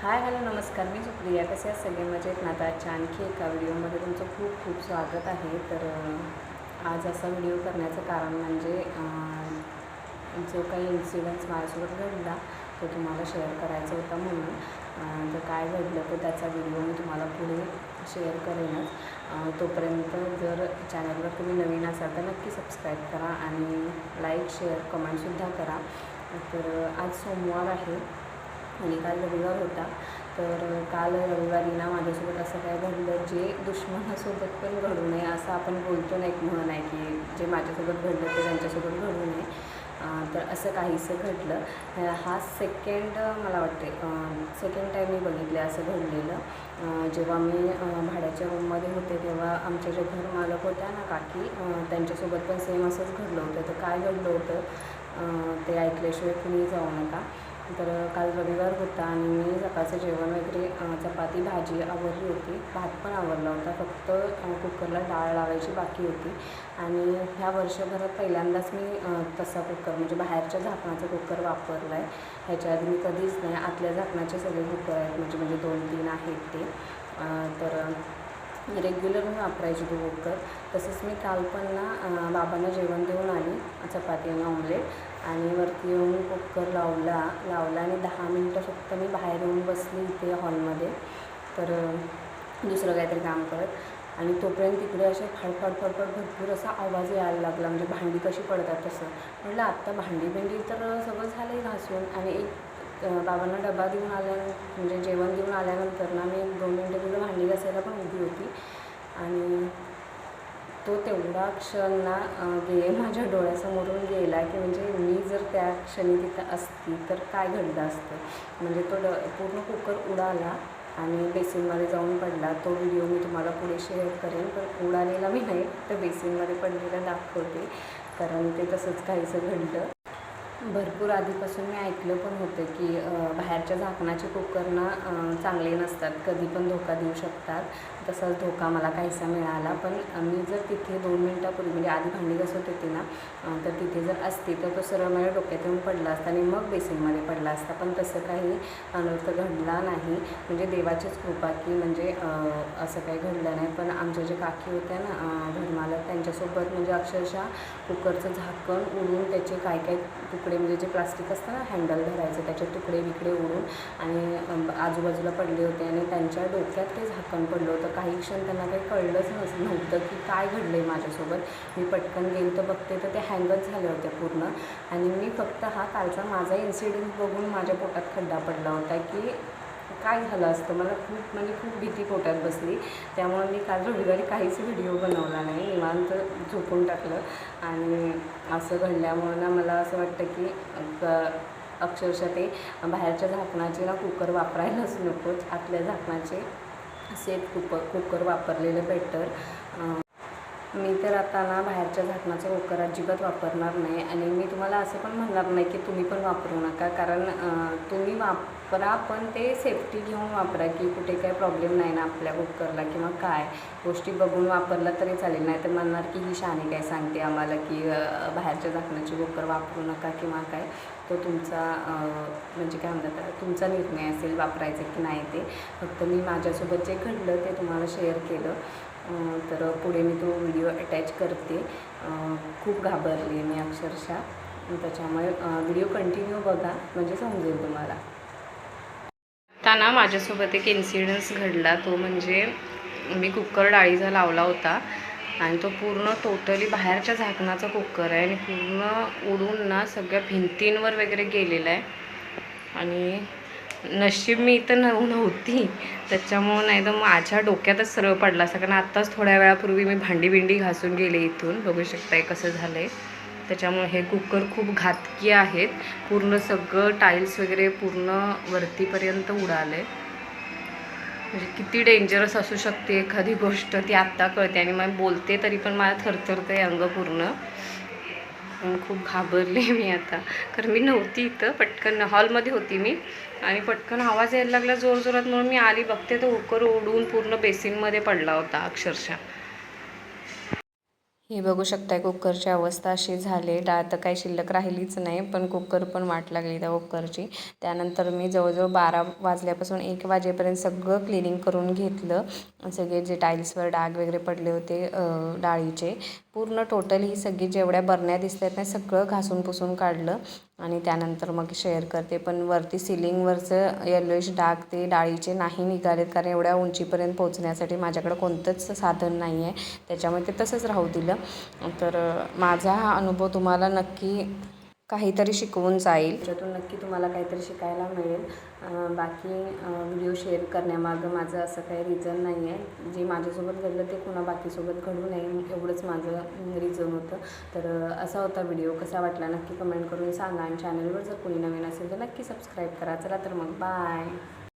Hi hello नमस्कार. मी सुप्रिया. कसे आहेत सगळे? मजेत ना? आता आजच्या आणखी एका व्हिडिओमध्ये तुमचं खूप खूप स्वागत आहे. तर आज असा व्हिडिओ करण्याचं कारण म्हणजे जो काही इन्सिडन्स माझ्यासोबत घडला तो तुम्हाला शेअर करायचा होता म्हणून. तर काय घडलं तर त्याचा व्हिडिओ मी तुम्हाला पुढे शेअर करेनच. तोपर्यंत जर चॅनलवर तुम्ही नवीन असाल तर नक्की सबस्क्राईब करा आणि लाईक शेअर कमेंटसुद्धा करा. तर आज सोमवार आहे. आणि काल रविवार होता तर काल रविवारी ना माझ्यासोबत असं काय घडलं जे दुश्मनासोबत पण घडू नये असं आपण बोलतो ना एक म्हण आहे की जे माझ्यासोबत घडलं ते त्यांच्यासोबत घडू नये. तर असं काहीसं घडलं. हा सेकंड मला वाटते सेकंड टाईम मी बघितलं असं घडलेलं. जेव्हा मी भाड्याच्या रूममध्ये होते तेव्हा आमच्या जे घर मालक होत्या ना काकी त्यांच्यासोबत पण सेम असंच घडलं होतं. तर काय घडलं होतं ते ऐकल्याशिवाय कुणी जाऊ नका. तर काल रविवार होता आणि मी सकाळचं जेवण वगैरे चपाती भाजी आवरली होती. भात पण आवरला होता. फक्त कुकरला डाळ लावायची बाकी होती. आणि ह्या वर्षभरात पहिल्यांदाच मी तसा कुकर म्हणजे बाहेरच्या झाकणाचा कुकर वापरला आहे ह्याच्या आधी मी कधीच नाही. आतल्या झाकणाचे सगळे कुकर आहेत. म्हणजे म्हणजे दोन तीन आहेत ते. तर रेग्युलर मी वापरायची ती कुकर तसंच मी काल पण ना बाबांना जेवण देऊन आली. चपाती आणि ऑमलेट आणि वरती येऊन कुकर लावला लावला आणि दहा मिनटं फक्त मी बाहेर येऊन बसली इथे हॉलमध्ये. तर दुसरं काहीतरी काम करत. आणि तोपर्यंत तिकडे असे फडफड फडफड भरपूर असा आवाज यायला लागला. म्हणजे भांडी कशी पडतात तसं. म्हटलं आत्ता भांडी भेंडी तर सगळं झालं आहे घासून. आणि एक बाबांना डबा देऊन आल्या म्हणजे जेवण देऊन आल्यानंतर ना मी एक दोन मिनटं तिथं भांडी घासायला पण उभी होती आणि तो तेवढा क्षण ना गे माझ्या डोळ्यासमोरून गेला की म्हणजे मी जर त्या क्षणी तिथं असती तर काय घडलं असतं? म्हणजे तो ड पूर्ण कुकर उडाला आणि बेसिनमध्ये जाऊन पडला. तो व्हिडिओ मी तुम्हाला पुढे शेअर करेन पण उडालेला मी नाही तर बेसिनमध्ये पडलेला दाखवते. कारण ते तसंच काहीसं घडलं. भरपूर आधीपासून मी ऐकलं पण होतं की बाहेरच्या झाकणाचे कुकरनं चांगले नसतात. कधी पण धोका देऊ शकतात. तसाच धोका मला काहीसा मिळाला. पण मी जर तिथे दोन मिनटापूर्वी म्हणजे आधी भांडी घासत होते ना तर तिथे जर असते तर तो सरळ माझ्या डोक्यात येऊन पडला असता आणि मग बेसिनमध्ये पडला असता. पण तसं काही अनर्थ घडला नाही. म्हणजे देवाचीच कृपा की म्हणजे असं काही घडलं नाही. पण आमच्या जे काकी होत्या ना अं, घरमालक त्यांच्यासोबत म्हणजे अक्षरशः कुकरचं झाकण उडून त्याचे काय काय तुकडे म्हणजे जे प्लास्टिक असतं ना हँडल धरायचं त्याचे तुकडे विकडे उडून आणि आजूबाजूला पडले होते आणि त्यांच्या डोक्यात ते झाकण पडलं होतं. काही क्षण त्यांना काही कळलंच नस नव्हतं की काय घडलं आहे माझ्यासोबत. मी पटकन गेलो तर बघते तर ते हँगच झाले होते पूर्ण. आणि मी फक्त हा कालचा माझा इन्सिडेंट बघून माझ्या पोटात खड्डा पडला होता की काय झालं असतं? मला खूप म्हणजे खूप भीती पोटात बसली. त्यामुळे मी काल रविवारी काहीच व्हिडिओ बनवला नाही. निवांत झोपून टाकलं. आणि असं घडल्यामुळं ना मला असं वाटतं की अक्षरशः ते बाहेरच्या झाकणाचे ना कुकर वापरायलाच नकोच. आतल्या झाकणाचे सेफ कुकर कुकर वापरलेलं बेटर मी तर आता ना बाहेरच्या झाकणाचा कुकर अजिबात वापरणार नाही आणि मी तुम्हाला असं पण म्हणणार नाही की तुम्ही पण वापरू नका. कारण तुम्ही वापरा पण ते सेफ्टी घेऊन वापरा की कुठे काही प्रॉब्लेम नाही ना आपल्या कुकरला किंवा काय. गोष्टी बघून वापरला तरी चालेल. नाही तर म्हणणार की ही शाने काय सांगते आम्हाला की बाहेरच्या झाकणाची कुकर वापरू नका किंवा काय. तो तुमचा म्हणजे काय म्हणतात तुमचा निर्णय असेल वापरायचं की नाही ते. फक्त मी माझ्यासोबत जे घडलं ते तुम्हाला शेअर केलं. तर पुढे मी तो व्हिडिओ अटॅच करते. खूप घाबरली मी अक्षरशः. त्याच्यामुळे व्हिडिओ कंटिन्यू बघा म्हणजे समजेल तुम्हाला. आता ना माझ्यासोबत एक इन्सिडन्स घडला. तो म्हणजे मी कुकर डाळीचा लावला होता. आणि तो पूर्ण टोटली बाहेरच्या झाकणाचा कुकर आहे. आणि पूर्ण उडून ना सगळ्या भिंतींवर वगैरे गेलेला आहे. आणि नशीब मी इथं नव नव्हती. त्याच्यामुळं नाही तर माझ्या डोक्यातच सरळ पडला असता कारण आत्ताच थोड्या वेळापूर्वी मी भांडी बिंडी घासून गेले इथून. बघू शकताय कसं झालं आहे त्याच्यामुळे हे कुकर खूप घातकी आहेत. पूर्ण सगळं टाईल्स वगैरे पूर्ण वरतीपर्यंत उडाले म्हणजे किती डेंजरस असू शकते एखादी गोष्ट ती आत्ता कळते. आणि मग बोलते तरी पण मला थरथरतं आहे अंग पूर्ण. पण खूप घाबरले मी आता. कारण मी नव्हती इथं पटकन हॉलमध्ये होती मी. आणि पटकन आवाज यायला लागला जोरजोरात म्हणून मी आली. बघते तर कुकर उडून पूर्ण बेसिनमध्ये पडला होता अक्षरशः. हे बघू शकताय कुकरची अवस्था अशी झाली. डाळ तर काही शिल्लक राहिलीच नाही पण कुकर पण वाट लागली त्या कुकरची. त्यानंतर मी जवळजवळ बारा वाजल्यापासून एक वाजेपर्यंत सगळं क्लिनिंग करून घेतलं. सगळे जे टाईल्सवर डाग वगैरे पडले होते डाळीचे पूर्ण टोटल ही सगळी जेवढ्या बरण्या दिसत आहेत ना सगळं घासून पुसून काढलं आणि त्यानंतर मग शेअर करते. पण वरती सिलिंगवरचं येलोइश डाग ते डाळीचे नाही निघालेत कारण एवढ्या उंचीपर्यंत पोहोचण्यासाठी माझ्याकडं कोणतंच साधन नाही आहे त्याच्यामुळे ते तसंच राहू दिलं. तर माझा हा अनुभव तुम्हाला नक्की काहीतरी शिकवून जाईल. त्याच्यातून नक्की तुम्हाला काहीतरी शिकायला मिळेल. बाकी व्हिडिओ शेअर करण्यामागं माझं असं काही रिझन नाही आहे जे माझ्यासोबत घडलं ते कुणा बाकीसोबत घडू नये एवढंच माझं रिझन होतं. तर असा होता व्हिडिओ कसा वाटला नक्की कमेंट करून सांगा. आणि चॅनलवर जर कोणी नवीन असेल तर नक्की सबस्क्राईब करा. चला तर मग बाय